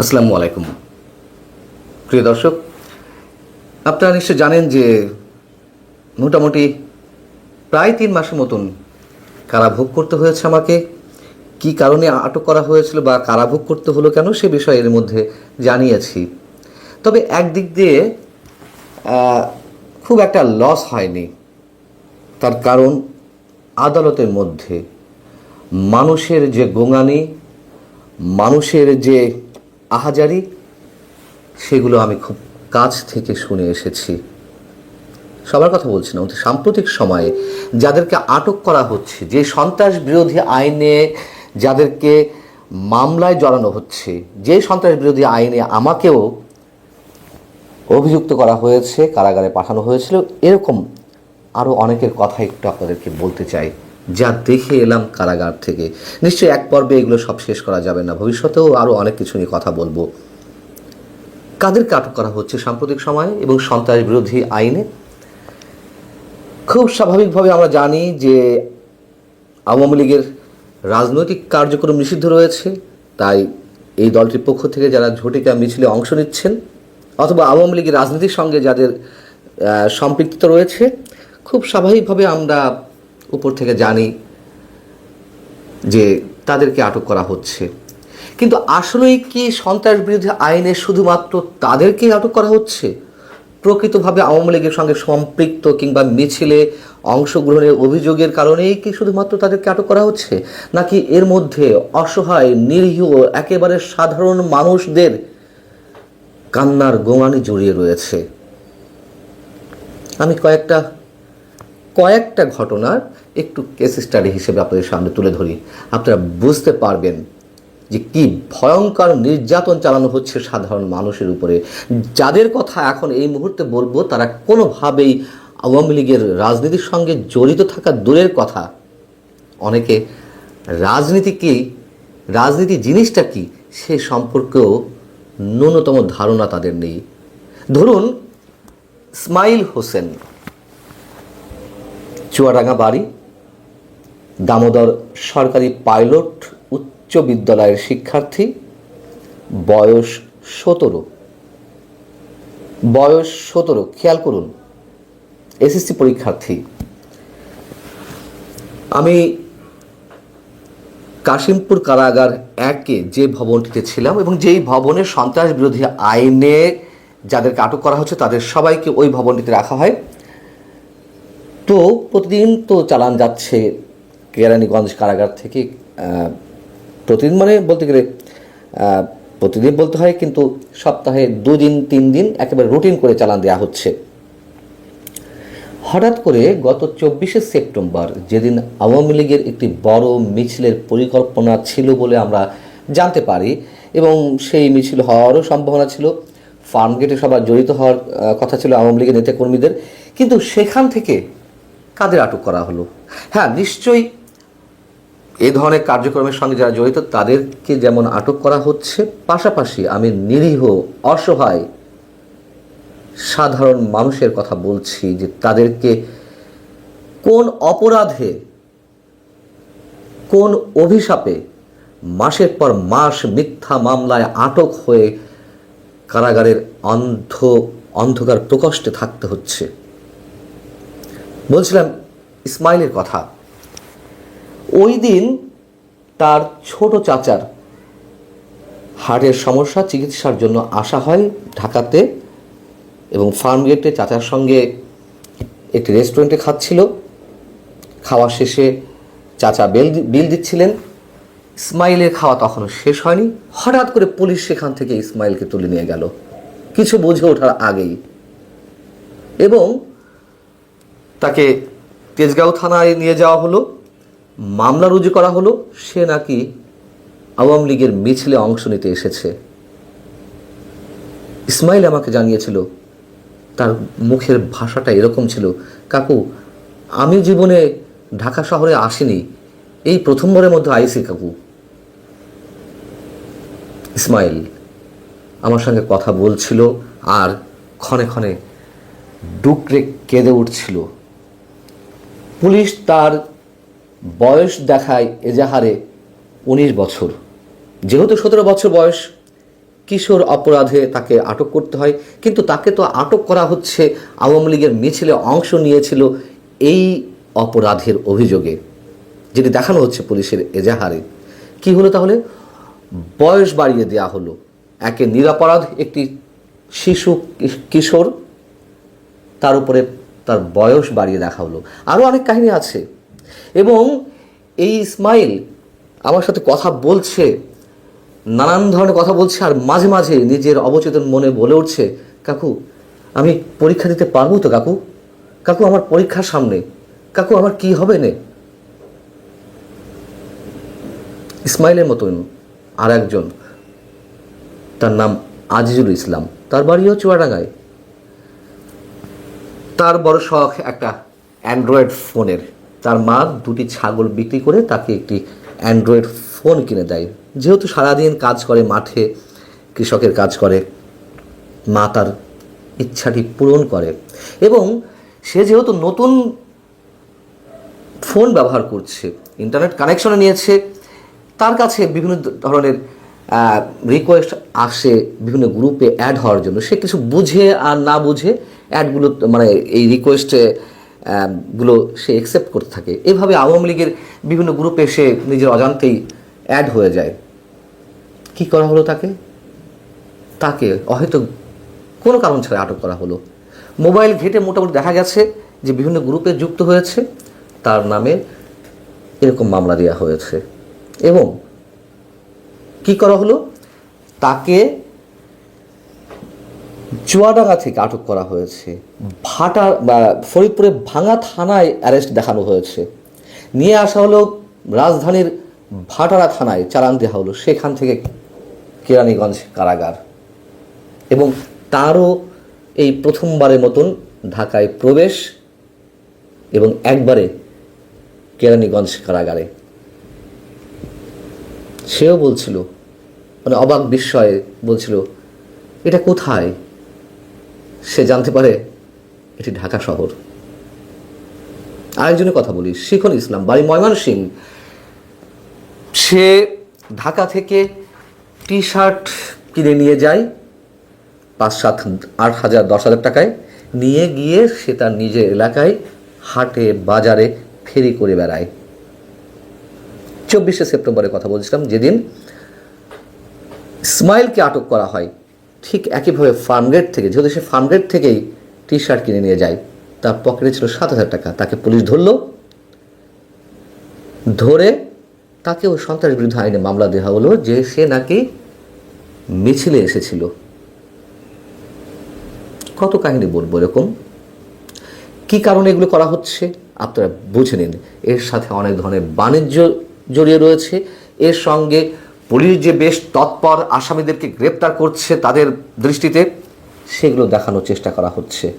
আসসালামু আলাইকুম। প্রিয় দর্শক, আপনারা নিশ্চয় জানেন যে মোটামুটি প্রায় তিন মাসের মতন কারাভোগ করতে হয়েছে আমাকে, কি কারণে আটক করা হয়েছিল বা কারাভোগ করতে হলো কেন সে বিষয়ে এর মধ্যে জানিয়েছি। তবে একদিক দিয়ে খুব একটা লস হয়নি। তার কারণ আদালতের মধ্যে মানুষের যে গোঙানি মানুষের যে আহাজারি, সেগুলো আমি খুব কাছ থেকে শুনে এসেছি। সবার কথা বলছি না সাম্প্রতিক সময়ে যাদেরকে আটক করা হচ্ছে, যে সন্ত্রাস বিরোধী আইনে যাদেরকে মামলায় জড়ানো হচ্ছে, যে সন্ত্রাস বিরোধী আইনে আমাকেও অভিযুক্ত করা হয়েছে, কারাগারে পাঠানো হয়েছিল, এরকম আরও অনেকের কথা একটু আপনাদেরকে বলতে চাই। যা দেখে এলাম কারাগার থেকে। নিশ্চয়ই এক পর্বে এগুলো সব শেষ করা যাবে না। ভবিষ্যতেও আরও অনেক কিছু নিয়ে কথা বলব। কাদেরকে আটক করা হচ্ছে সাম্প্রতিক সময়ে এবং সন্ত্রাস বিরোধী আইনে? খুব স্বাভাবিকভাবে আমরা জানি যে আওয়ামী লীগের রাজনৈতিক কার্যক্রম নিষিদ্ধ রয়েছে, তাই এই দলটির পক্ষ থেকে যারা ঝটিকা মিছিলে অংশ নিচ্ছেন অথবা আওয়ামী লীগের রাজনীতির সঙ্গে যাদের সম্পৃক্ততা রয়েছে, খুব স্বাভাবিকভাবে আমরা উপর থেকে জানি যে তাদেরকে আটক করা হচ্ছে। কিন্তু আসলেই কি সন্ত্রাস বিরোধী আইনে শুধুমাত্র তাদেরকেই আটক করা হচ্ছে? প্রকৃতভাবে আওয়ামী লীগের সঙ্গে সম্পৃক্ত কিংবা মিছিলে অংশগ্রহণের অভিযোগের কারণেই কি শুধুমাত্র তাদেরকে আটক করা হচ্ছে? নাকি এর মধ্যে অসহায়, নিরীহ, একেবারে সাধারণ মানুষদের কান্নার গোঙানি জড়িয়ে রয়েছে? আমি কয়েকটা কয়েকটা ঘটনার একটু কেস স্টাডি হিসেবে আপনাদের সামনে তুলে ধরি। আপনারা বুঝতে পারবেন যে কি ভয়ঙ্কর নির্যাতন চালানো হচ্ছে সাধারণ মানুষের উপরে। যাদের কথা এখন এই মুহূর্তে বলব, তারা কোনোভাবেই আওয়ামী লীগের রাজনীতির সঙ্গে জড়িত থাকা দূরের কথা। অনেকে রাজনীতি কি, রাজনীতি জিনিসটা কি, সে সম্পর্কেও ন্যূনতম ধারণা তাদের নেই। ধরুন স্মাইল হোসেন। চুয়াডাঙ্গা বাড়ি। দামোদর সরকারি পাইলট, উচ্চ বিদ্যালয়ের শিক্ষার্থী। বয়স সতেরো। বয়স সতেরো, খেয়াল করুন, এসএসসি পরীক্ষার্থী। আমি কাশিমপুর কারাগার একে যে ভবনটিতে ছিলাম এবং যেই ভবনের সন্ত্রাস বিরোধী আইনে যাদেরকে আটক করা হচ্ছে, তাদের সবাইকে ওই ভবনটিতে রাখা হয়। তো প্রতিদিন তো চালান যাচ্ছে কেরানীগঞ্জ কারাগার থেকে প্রতিদিন মানে বলতে গেলে প্রতিদিন বলতে হয় কিন্তু সপ্তাহে দুদিন তিন দিন একেবারে রুটিন করে চালান দেওয়া হচ্ছে। হঠাৎ করে গত চব্বিশে সেপ্টেম্বর যেদিন আওয়ামী লীগের একটি বড় মিছিলের পরিকল্পনা ছিল বলে আমরা জানতে পারি এবং সেই মিছিল হওয়ারও সম্ভাবনা ছিল, ফার্মগেটে সবার জড়িত হওয়ার কথা ছিল আওয়ামী লীগের নেতাকর্মীদের, কিন্তু সেখান থেকে কাদের আটক করা হলো? হ্যাঁ নিশ্চয়ই এ ধরনের কার্যক্রমের সঙ্গে যারা জড়িত, তাদেরকে যেমন আটক করা হচ্ছে, পাশাপাশি আমি নিরীহ, অসহায়, সাধারণ মানুষের কথা বলছি যে তাদেরকে কোন অপরাধে, কোন অভিশাপে মাসের পর মাস মিথ্যা মামলায় আটক হয়ে কারাগারের অন্ধ, অন্ধকার প্রকোষ্ঠে থাকতে হচ্ছে। বলছিলাম ইসমাইলের কথা। ওই দিন তার ছোট চাচার হার্টের সমস্যা, চিকিৎসার জন্য আসা হয় ঢাকাতে এবং ফার্মগেটে চাচার সঙ্গে একটি রেস্টুরেন্টে খাচ্ছিল। খাওয়া শেষে চাচা বেল বিল দিচ্ছিলেন। ইসমাইলের খাওয়া তখনও শেষ হয়নি। হঠাৎ করে পুলিশ সেখান থেকে ইসমাইলকে তুলে নিয়ে গেল। কিছু বুঝে ওঠার আগেই। এবং তাকে তেজগাঁও থানায় নিয়ে যাওয়া হলো। মামলা রুজু করা হলো। সে নাকি আওয়ামী লীগের মিছিলে অংশ নিতে এসেছে। ইসমাইল আমাকে জানিয়েছিল, তার মুখের ভাষাটা এরকম ছিল, কাকু, আমি জীবনে ঢাকা শহরে আসিনি। এই প্রথমবারের মধ্যে আইসি, কাকু। ইসমাইল আমার সঙ্গে কথা বলছিল আর ক্ষণে ক্ষণে ডুকরে কেঁদে উঠছিল। পুলিশ তার বয়স দেখায় এজাহারে উনিশ বছর। যেহেতু সতেরো বছর বয়স, কিশোর অপরাধে তাকে আটক করতে হয়। কিন্তু তাকে তো আটক করা হচ্ছে, আওয়ামী লীগের মিছিলে অংশ নিয়েছিল এই অপরাধের অভিযোগে, যেটি দেখানো হচ্ছে পুলিশের এজাহারে। কি হলো তাহলে? বয়স বাড়িয়ে দেওয়া হলো। একে নিরাপরাধ, একটি শিশু, কিশোর, তার উপরে তার বয়স বাড়িয়ে দেখা হলো। আরও অনেক কাহিনী আছে। এবং এই ইসমাইল আমার সাথে কথা বলছে, নানান ধরনের কথা বলছে, আর মাঝে মাঝে নিজের অবচেতন মনে বলে উঠছে, কাকু, আমি পরীক্ষা দিতে পারব তো কাকু? কাকু, আমার পরীক্ষার সামনে। কাকু, আমার কি হবে নে? ইসমাইলের মতন আর একজন তার নাম আজিজুল ইসলাম। তার বাড়িও চুয়াডাঙ্গায়। তার বড় শখ একটা অ্যান্ড্রয়েড ফোনের তার মা দুটি ছাগল বিক্রি করে তাকে একটি অ্যান্ড্রয়েড ফোন কিনে দেয়। যেহেতু সারাদিন কাজ করে, মাঠে কৃষকের কাজ করে, মা তার ইচ্ছাটি পূরণ করে। এবং সে যেহেতু নতুন ফোন ব্যবহার করছে ইন্টারনেট কানেকশনে নিয়েছে, তার কাছে বিভিন্ন ধরনের রিকোয়েস্ট আসে বিভিন্ন গ্রুপে অ্যাড হওয়ার জন্য। সে কিছু বুঝে আর না বুঝে অ্যাডগুলো মানে এই রিকোয়েস্টে গুলো সে একসেপ্ট করতে থাকে। এভাবে আওয়ামী লীগের বিভিন্ন গ্রুপে সে নিজের অজান্তেই অ্যাড হয়ে যায়। কি করা হলো তাকে? তাকে হয়তো কোনো কারণ ছাড়া আটক করা হলো। মোবাইল ঘেটে মোটামুটি দেখা গেছে যে বিভিন্ন গ্রুপে যুক্ত হয়েছে। তার নামে এরকম মামলা দেওয়া হয়েছে। এবং কি করা হলো? তাকে চুয়াডাঙ্গা থেকে আটক করা হয়েছে। ভাটা, বা ফরিদপুরে ভাঙা থানায় অ্যারেস্ট দেখানো হয়েছে। নিয়ে আসা হলো রাজধানীর ভাটারা থানায় চালান দেওয়া হলো। সেখান থেকে কেরানীগঞ্জ কারাগার। এবং তারও এই প্রথমবারের মতন ঢাকায় প্রবেশ এবং একবারে কেরানীগঞ্জ কারাগারে সেও বলছিল মানে অবাক বিস্ময়ে বলছিল, এটা কোথায়? সে জানতে পারে এটি ঢাকা শহর। আরেকজনের কথা বলি শিখন ইসলাম, বাড়ি ময়মনসিং সে ঢাকা থেকে টি শার্ট কিনে নিয়ে যায় পাঁচ সাত আট হাজার, দশ হাজার টাকায়। নিয়ে গিয়ে সে তার নিজের এলাকায় হাটে, বাজারে, ফেরি করে বেড়ায়। চব্বিশে সেপ্টেম্বরের কথা বলছিলাম, যেদিন ইসমাইলকে আটক করা হয়, ঠিক একইভাবে ফার্মগেট থেকে, যেহেতু সে ফার্মগেট থেকেই টি শার্ট কিনে নিয়ে যায়, তার পকেটে ছিল সাত হাজার টাকা, তাকে পুলিশ ধরলো, ধরে তাকেও সন্ত্রাস বিরুদ্ধে আইনে মামলা দেওয়া হলো যে সে নাকি মিছিলে এসেছিল। কত কাহিনী বলব এরকম? কি কারণে এগুলো করা হচ্ছে? আপনারা বুঝে নিন। এর সাথে অনেক ধরনের বাণিজ্য জড়িয়ে রয়েছে। এর সঙ্গে পুলিশ যে বেশ তৎপর আসামিদেরকে গ্রেপ্তার করছে তাদের দৃষ্টিতে, সেগুলো দেখানোর চেষ্টা করা হচ্ছে।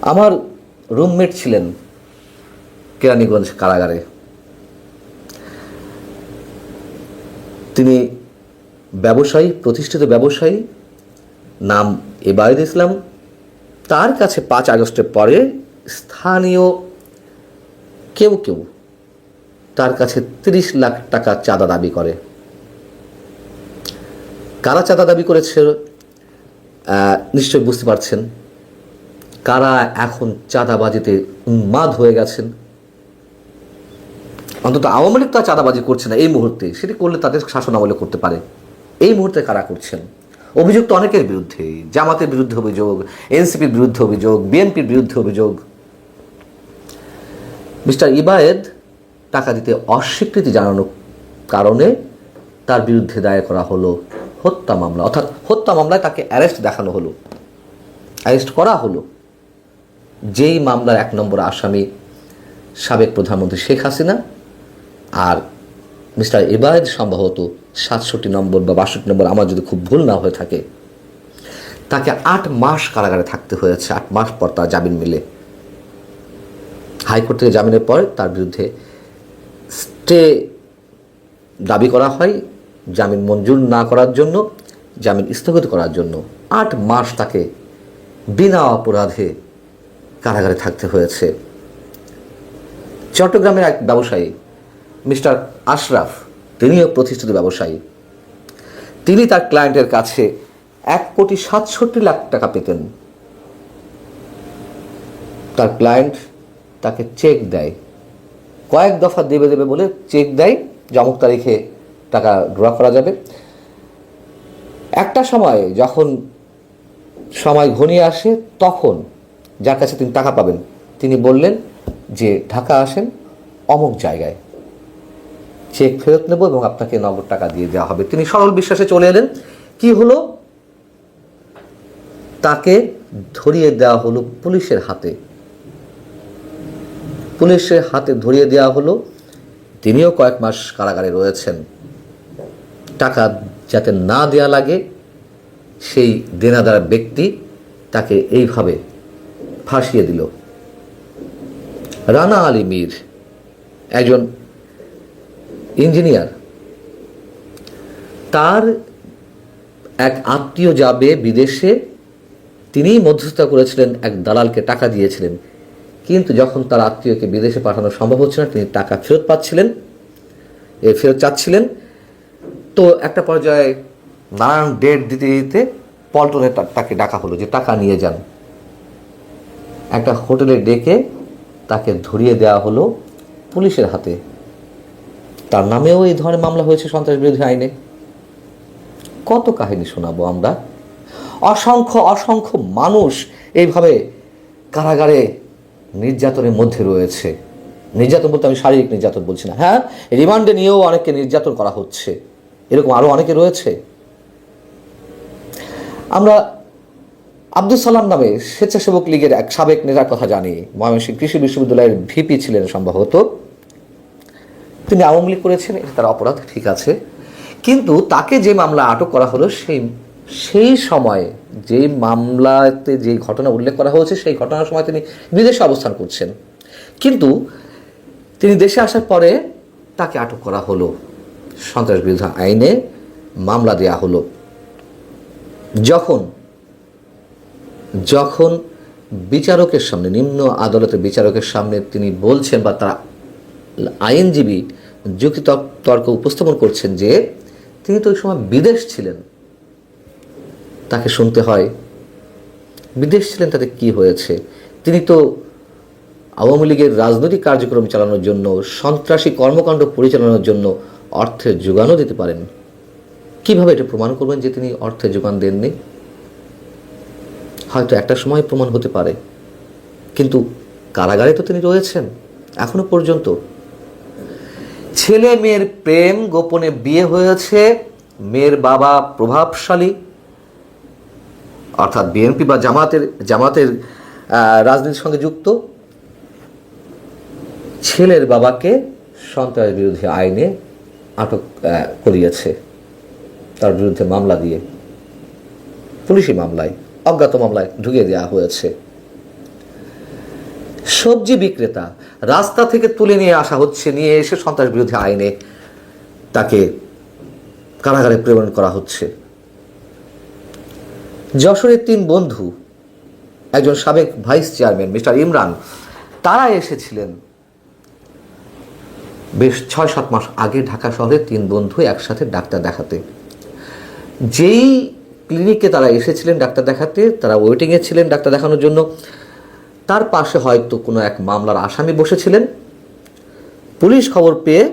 আমার রুমমেট ছিলেন কেরানীগঞ্জ কারাগারে। তিনি ব্যবসায়ী, প্রতিষ্ঠিত ব্যবসায়ী, নাম এবায়দ ইসলাম। তার কাছে পাঁচ আগস্টের পরে স্থানীয় কেউ কেউ তার কাছে তিরিশ লাখ টাকা চাঁদা দাবি করে। কারা চাঁদা দাবি করেছে আহ, নিশ্চয়ই বুঝতে পারছেন। কারা এখন চাঁদাবাজিতে উন্মাদ হয়ে গেছেন? অন্তত আওয়ামী লীগ তো চাঁদাবাজি করছে না এই মুহূর্তে। সেটি করলে তাদের শাসন আমলে করতে পারে। এই মুহূর্তে কারা করছেন? অভিযোগ তো অনেকের বিরুদ্ধে জামাতের বিরুদ্ধে অভিযোগ এনসিপির বিরুদ্ধে অভিযোগ বিএনপির বিরুদ্ধে অভিযোগ। মিস্টার ইবায়েদ টাকা দিতে অস্বীকৃতি জানানোর কারণে তার বিরুদ্ধে দায়ের করা হলো হত্যা মামলা। অর্থাৎ হত্যা মামলায় তাকে অ্যারেস্ট দেখানো হলো। অ্যারেস্ট করা হলো। যেই মামলার এক নম্বর আসামি সাবেক প্রধানমন্ত্রী শেখ হাসিনা আর মিস্টার ইবায়েদ সম্ভবত সাতষট্টি নম্বর বা বাষট্টি নম্বর, আমার যদি খুব ভুল না হয়ে থাকে, তাকে আট মাস কারাগারে থাকতে হয়েছে। আট মাস পর তার জামিন মিলে। হাইকোর্ট থেকে জামিনের পর তার বিরুদ্ধে স্টে দাবি করা হয় জামিন মঞ্জুর না করার জন্য, জামিন স্থগিত করার জন্য। আট মাস তাকে বিনা অপরাধে কারাগারে থাকতে হয়েছে। চট্টগ্রামের এক ব্যবসায়ী, মিস্টার আশরাফ, তিনিও প্রতিষ্ঠিত ব্যবসায়ী। তিনি তার ক্লায়েন্টের কাছে এক কোটি সাতষট্টি লাখ টাকা পেতেন। তার ক্লায়েন্ট তাকে চেক দেয়। কয়েক দফা দেবে দেবে বলে চেক দেয় যে অমুক তারিখে টাকা ড্র করা যাবে। একটা সময় যখন সময় ঘনিয়ে আসে, তখন যার কাছে তিনি টাকা পাবেন, তিনি বললেন যে, ঢাকা আসেন অমুক জায়গায়। চেক ফেরত নেব এবং আপনাকে নগদ টাকা দিয়ে দেওয়া হবে। তিনি সরল বিশ্বাসে চলে এলেন। কি হলো? তাকে ধরিয়ে দেওয়া হলো পুলিশের হাতে। পুলিশের হাতে ধরিয়ে দেওয়া হলো। তিনিও কয়েক মাস কারাগারে রয়েছেন। টাকা যাতে না দেয়া লাগে, সেই দেনাদার ব্যক্তি তাকে এইভাবে ফাঁসিয়ে দিল। রানা আলী মীর একজন ইঞ্জিনিয়ার। তার এক আত্মীয় যাবে বিদেশে, তিনিই মধ্যস্থতা করেছিলেন, এক দালালকে টাকা দিয়েছিলেন। কিন্তু যখন তার আত্মীয়কে বিদেশে পাঠানো সম্ভব হচ্ছে না, তিনি টাকা ফেরত পাচ্ছিলেন, এ ফেরত চাচ্ছিলেন, তো একটা পর্যায়ে নানান ডেট দিতে দিতে পল্টনে তাকে ডাকা হলো যে টাকা নিয়ে যান। একটা হোটেলে ডেকে তাকে ধরিয়ে দেওয়া হলো পুলিশের হাতে। তার নামেও এই ধরনের মামলা হয়েছে সন্ত্রাস বিরোধী আইনে। কত কাহিনী শোনাবো আমরা? অসংখ্য অসংখ্য মানুষ এইভাবে কারাগারে নির্যাতনের মধ্যে রয়েছে। নির্যাতন বলতে আমি শারীরিক নির্যাতন বলছি না। হ্যাঁ রিমান্ডে নিয়েও অনেককে নির্যাতন করা হচ্ছে। এরকম আরও অনেকে রয়েছে। আমরা আব্দুল সালাম নামে স্বেচ্ছাসেবক লীগের এক সাবেক নেতার কথা জানি। ময়মনসিংহ কৃষি বিশ্ববিদ্যালয়ের ভিপি ছিলেন সম্ভবত। তিনি আওয়ামী লীগ করেছেন, এটা তার অপরাধ, ঠিক আছে। কিন্তু তাকে যে মামলা আটক করা হলো, সেই সেই সময়ে যে মামলাতে যে ঘটনা উল্লেখ করা হয়েছে, সেই ঘটনার সময় তিনি বিদেশে অবস্থান করছেন। কিন্তু তিনি দেশে আসার পরে তাকে আটক করা হলো। সন্ত্রাস বিরোধী আইনে মামলা দেয়া হলো। যখন যখন বিচারকের সামনে, নিম্ন আদালতের বিচারকের সামনে তিনি বলছেন বা তারা আইনজীবী যুক্তি তর্ক- উপস্থাপন করছেন যে তিনি তো ওই সময় বিদেশ ছিলেন। তাকে শুনতে হয়। বিদেশ ছিলেন তাতে কি হয়েছে? তিনি তো আওয়ামী লীগের রাজনৈতিক কার্যক্রম চালানোর জন্য, সন্ত্রাসী কর্মকাণ্ড পরিচালনার জন্য অর্থের যোগানও দিতে পারেন। কীভাবে এটা প্রমাণ করবেন যে তিনি অর্থের যোগান দেননি? হয়তো একটা সময় প্রমাণ হতে পারে। কিন্তু কারাগারে তো তিনি রয়েছেন, এখনও পর্যন্ত। ছেলে মেয়ের প্রেম গোপনে বিয়ে হয়েছে, মেয়ের বাবা প্রভাবশালী। অর্থাৎ বিএনপি বা জামাতের জামাতের রাজনীতির সঙ্গে যুক্ত, ছেলের বাবাকে সন্ত্রাস বিরোধী আইনে আটক করিয়েছে। তার বিরুদ্ধে মামলা দিয়ে, পুলিশি মামলায়, অজ্ঞাত মামলায় ঢুকিয়ে দেওয়া হয়েছে। সবজি বিক্রেতা রাস্তা থেকে তুলে নিয়ে আসা হচ্ছে, নিয়ে এসে সন্ত্রাস বিরোধী আইনে তাকে কারাগারে প্রেরণ করা হচ্ছে। যশোরের তিন বন্ধু, একজন সাবেক ভাইস চেয়ারম্যান মিস্টার ইমরান, তারা এসেছিলেন বেশ ছয় সাত মাস আগে ঢাকা শহরে তিন বন্ধু একসাথে ডাক্তার দেখাতে। যেই ক্লিনিকে তারা এসেছিলেন ডাক্তার দেখাতে, তারা ওয়েটিংয়ে ছিলেন ডাক্তার দেখানোর জন্য। তার পাশে হয়তো কোনো এক মামলার আসামি বসেছিলেন। পুলিশ খবর পেয়ে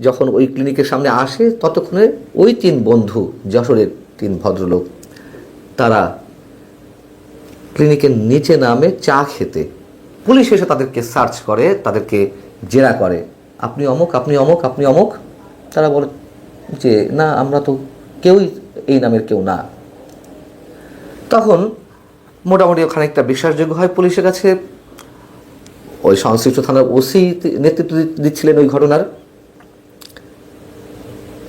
যখন ওই ক্লিনিকের সামনে আসে, ততক্ষণে ওই তিন বন্ধু, যশোরের তিন ভদ্রলোক ক্লিনিকের নিচে নামে চা খেতে। পুলিশ এসে তাদেরকে সার্চ করে, তাদেরকে জেরা করে। আপনি অমুক আপনি অমুক আপনি অমুক। তারা বলে যে, না, আমরা তো কেউই এই নামের কেউ না। তখন মোটামুটি খানিকটা বিশ্বাসযোগ্য হয় পুলিশের কাছে। ওই সংশ্লিষ্ট থানার ওসি নেতৃত্ব দিচ্ছিলেন ওই ঘটনার।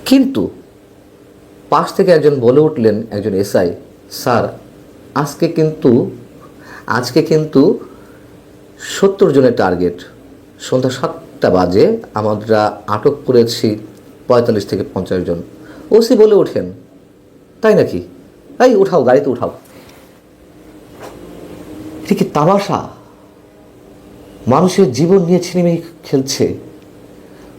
কিন্তু পাশ থেকে একজন বলে উঠলেন একজন এসআই। স্যার, আজকে কিন্তু আজকে কিন্তু সত্তর জনের টার্গেট। সন্ধ্যা সাতটা বাজে, আমরা আটক করেছি পঁয়তাল্লিশ থেকে পঞ্চাশ জন। ওসি বলে ওঠেন, তাই নাকি? এই, উঠাও, গাড়িতে উঠাও। কি তামাশা? মানুষের জীবন নিয়ে ছিনিমি খেলছে।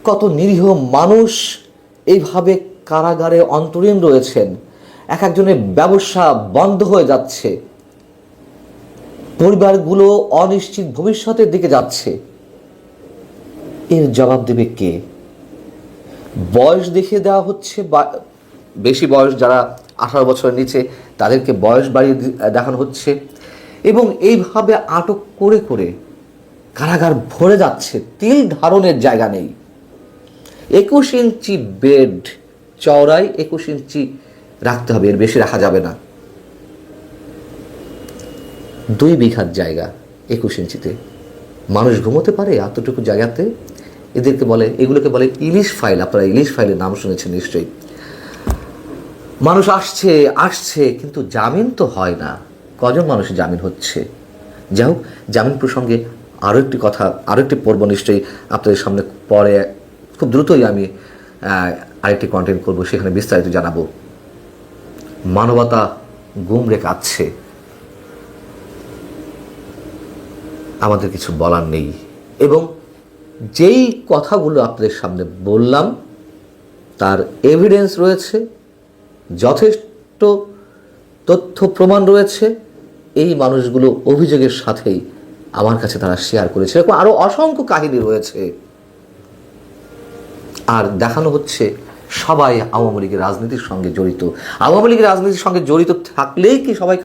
কত নিরীহ মানুষ এইভাবে কারাগারে অন্তরীণ রয়েছেন। এক একজনের ব্যবসা বন্ধ হয়ে যাচ্ছে। পরিবারগুলো অনিশ্চিত ভবিষ্যতের দিকে যাচ্ছে। এর জবাব দেবে কে? বয়স দেখিয়ে দেওয়া হচ্ছে বেশি বয়স যারা আঠারো বছরের নিচে, তাদেরকে বয়স বাড়িয়ে দেখানো হচ্ছে। এবং এইভাবে আটক করে করে কারাগার ভরে যাচ্ছে। তিল ধারণের জায়গা নেই। একুশ ইঞ্চি বেড চওড়াই একুশ ইঞ্চি রাখতে হবে, এর বেশি রাখা যাবে না। দুই বিঘাত জায়গা একুশ ইঞ্চিতে। মানুষ ঘুমোতে পারে এতটুকু জায়গাতে? এদেরকে বলে, এগুলোকে বলে ইলিশ ফাইল। আপনারা ইলিশ ফাইলের নাম শুনেছেন নিশ্চয়ই। মানুষ আসছে আসছে, কিন্তু জামিন তো হয় না। কজন মানুষ জামিন হচ্ছে? যাই হোক, জামিন প্রসঙ্গে আরও একটি কথা আরও একটি পর্ব নিশ্চয়ই আপনাদের সামনে পরে খুব দ্রুতই আমি আরেকটি কন্টেন্ট করব, সেখানে বিস্তারিত জানাব। মানবতা গুমরে কাচ্ছে আমাদের কিছু বলার নেই। এবং যেই কথাগুলো আপনাদের সামনে বললাম, তার এভিডেন্স রয়েছে, যথেষ্ট তথ্য প্রমাণ রয়েছে। এই মানুষগুলো অভিযোগের সাথেই আমার কাছে তারা শেয়ার করেছে। এরকম আরও অসংখ্য কাহিনী রয়েছে। আর দেখানো হচ্ছে সবাই আওয়ামী লীগের রাজনীতির সঙ্গে জড়িত। আওয়ামী লীগের রাজনীতির সঙ্গে জড়িত থাকলেই কি সবাই